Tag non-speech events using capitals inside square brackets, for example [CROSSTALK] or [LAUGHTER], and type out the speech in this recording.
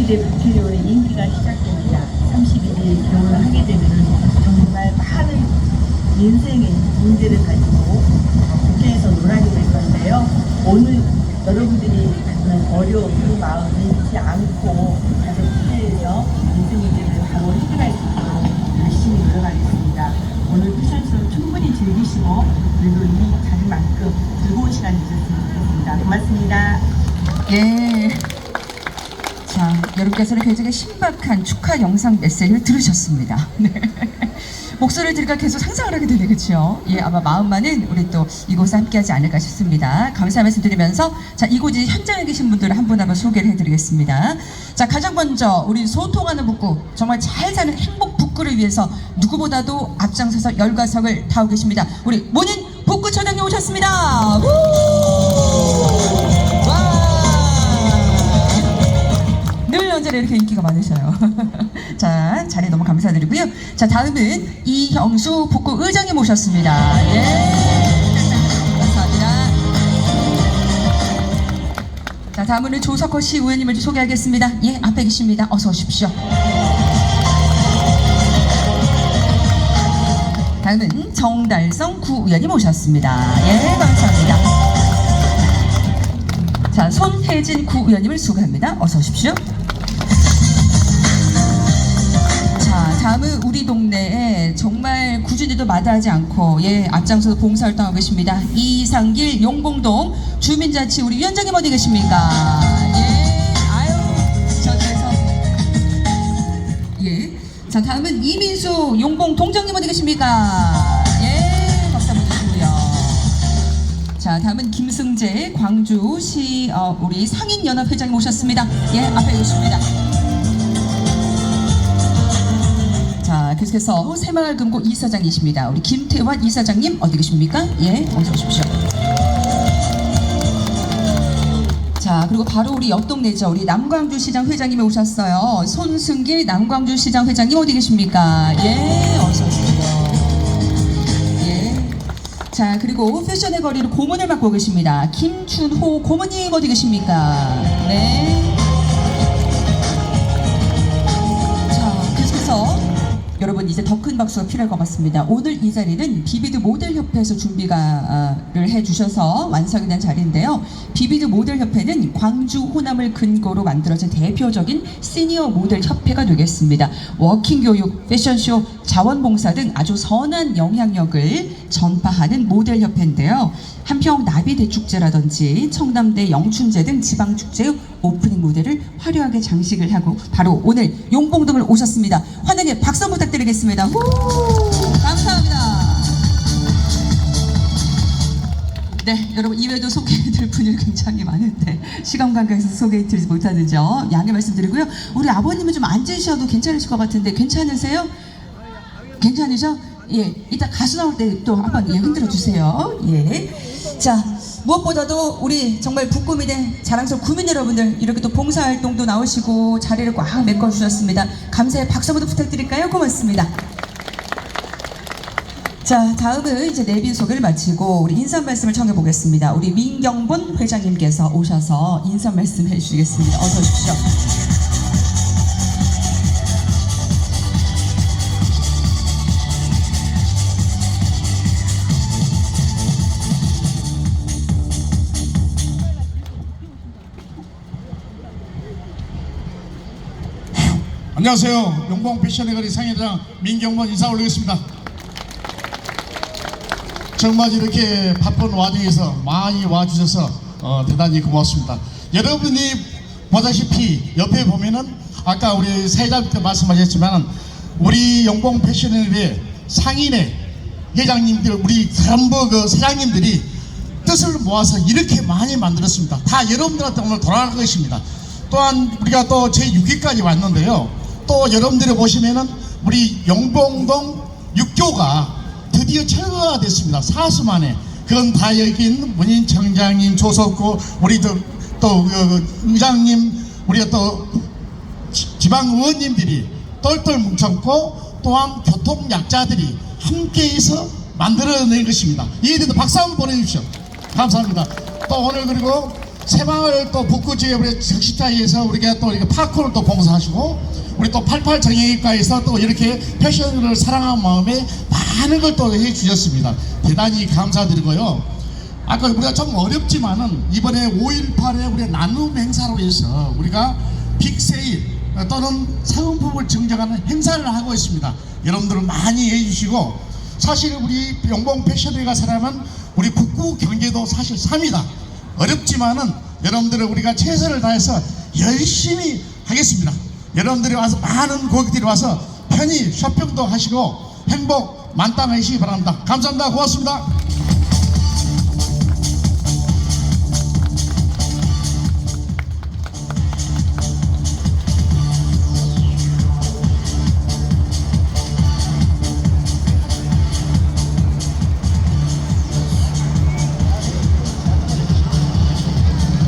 22대 국회의원의 임기가 시작됩니다. 31일 결혼을 하게 되면 정말 많은 인생의 문제를 가지고 국회에서 논하게 될 건데요. 오늘 여러분들이 갖는 어려운 그 마음을 잊지 않고 가족 국회에서 인생 문제를 바로 해결할 수 있도록 열심히 노력하겠습니다. 오늘 패션쇼 충분히 즐기시고 그리고 이 자리만큼 즐거운 시간 되셨으면 좋겠습니다. 고맙습니다. 예. 자, 여러분께서는 굉장히 신박한 축하 영상 메시지를 들으셨습니다. [LAUGHS] 네. 목소리를 들으니까 계속 상상을 하게 되네, 그렇죠? 예, 아마 마음만은 우리 또 이곳에 함께하지 않을까 싶습니다. 감사 말씀드리면서 자, 이곳이 현장에 계신 분들을 한 분한분 소개를 해드리겠습니다. 자, 가장 먼저 우리 소통하는 북구, 정말 잘 사는 행복 북구를 위해서 누구보다도 앞장서서 열과석을 타고 계십니다. 우리 모닌 북구처장님 오셨습니다. 우! 이렇게 인기가 많으셔요. [LAUGHS] 자, 자리 너무 감사드리고요. 자, 다음은 이형수 북구 의장님 모셨습니다. 예. 감사합니다. 자, 다음은 조석호 시 의원님을 소개하겠습니다. 예, 앞에 계십니다. 어서 오십시오. 다음은 정달성 구 의원님 오셨습니다. 예, 감사합니다. 자, 손혜진 구 의원님을 소개합니다. 어서 오십시오. 다음은 우리 동네에 정말 꾸준히도 마다하지 않고 예 앞장서서 봉사활동하고 계십니다. 이상길 용봉동 주민자치 우리 위원장님 어디 계십니까? 예, 아유 저쪽에서 예. 자, 다음은 이민수 용봉 동정님 어디 계십니까? 예, 박수 한번 주시고요. 자, 다음은 김승재 광주시 어, 우리 상인연합 회장님 오셨습니다. 예, 앞에 계십니다. 계속해서 새마을금고 이사장이십니다. 우리 김태환 이사장님 어디 계십니까? 예, 어서 오십시오. 자, 그리고 바로 우리 옆 동네죠. 우리 남광주시장 회장님이 오셨어요. 손승길 남광주시장 회장님 어디 계십니까? 예, 어서 오십시오. 예. 자, 그리고 패션의 거리로 고문을 맡고 계십니다. 김춘호 고문님 어디 계십니까? 네. 이제 더 큰 박수가 필요할 것 같습니다. 오늘 이 자리는 비비드 모델 협회에서 준비가를 해주셔서 완성이 된 자리인데요. 비비드 모델 협회는 광주 호남을 근거로 만들어진 대표적인 시니어 모델 협회가 되겠습니다. 워킹 교육, 패션쇼, 자원봉사 등 아주 선한 영향력을 전파하는 모델 협회인데요. 한평 나비대 축제라든지 청담대 영춘제 등 지방 축제의 오프닝 무대를 화려하게 장식을 하고 바로 오늘 용봉동을 오셨습니다. 환영의 박수 부탁드리겠습니다. 후! 감사합니다. 네, 여러분 이외에도 소개해드릴 분이 굉장히 많은데 시간 관계에서 소개해드리지 못하는 점 양해 말씀드리고요. 우리 아버님은 좀 앉으셔도 괜찮으실 것 같은데 괜찮으세요? 괜찮으죠? 예, 이따 가수 나올 때 또 한번 예, 흔들어 주세요. 예. 자, 무엇보다도 우리 정말 북구민의 자랑스러운 구민 여러분들 이렇게 또 봉사활동도 나오시고 자리를 꽉 메꿔주셨습니다. 감사의 박수 한번 부탁드릴까요? 고맙습니다. 자, 다음은 이제 내빈 소개를 마치고 우리 인사 말씀을 청해 보겠습니다. 우리 민경본 회장님께서 오셔서 인사 말씀 해 주시겠습니다. 어서 오십시오. 안녕하세요. 용봉 패션의 거리 상회장 민경원 인사 올리겠습니다. 정말 이렇게 바쁜 와중에서 많이 와주셔서 어, 대단히 고맙습니다. 여러분이 보다시피 옆에 보면은 아까 우리 사회자님께 말씀하셨지만 우리 용봉 패션의 상인의 회장님들 우리 전부 그 사장님들이 뜻을 모아서 이렇게 많이 만들었습니다. 다 여러분들한테 오늘 돌아갈 것입니다. 또한 우리가 또 제6기까지 왔는데요. 또 여러분들이 보시면은 우리 영봉동 육교가 드디어 철거가 됐습니다. 사수 만에. 그건 다 여기 있는 문인 청장님, 조석구, 우리 또, 또 그, 의장님, 우리가 또 지- 지방 의원님들이 똘똘 뭉쳤고 또한 교통 약자들이 함께해서 만들어낸 것입니다. 이에 대해서 박수 한번 보내주십시오. 감사합니다. 또 오늘 그리고 새마을 또 북구지에 우리 적십자에서 우리가 또 이렇게 파크를 또 봉사하시고 우리 또 88 정형외과에서 또 이렇게 패션을 사랑하는 마음에 많은 걸 또 해주셨습니다. 대단히 감사드리고요. 아까 우리가 좀 어렵지만은 이번에 5.18에 우리 나눔 행사로 해서 우리가 빅세일 또는 사은품을 증정하는 행사를 하고 있습니다. 여러분들 많이 해주시고 사실 우리 영봉 패션회가 사람은 우리 북구 경제도 사실 삽니다. 어렵지만은 여러분들을 우리가 최선을 다해서 열심히 하겠습니다. 여러분들이 와서 많은 고객들이 와서 편히 쇼핑도 하시고 행복 만땅하시기 바랍니다. 감사합니다. 고맙습니다.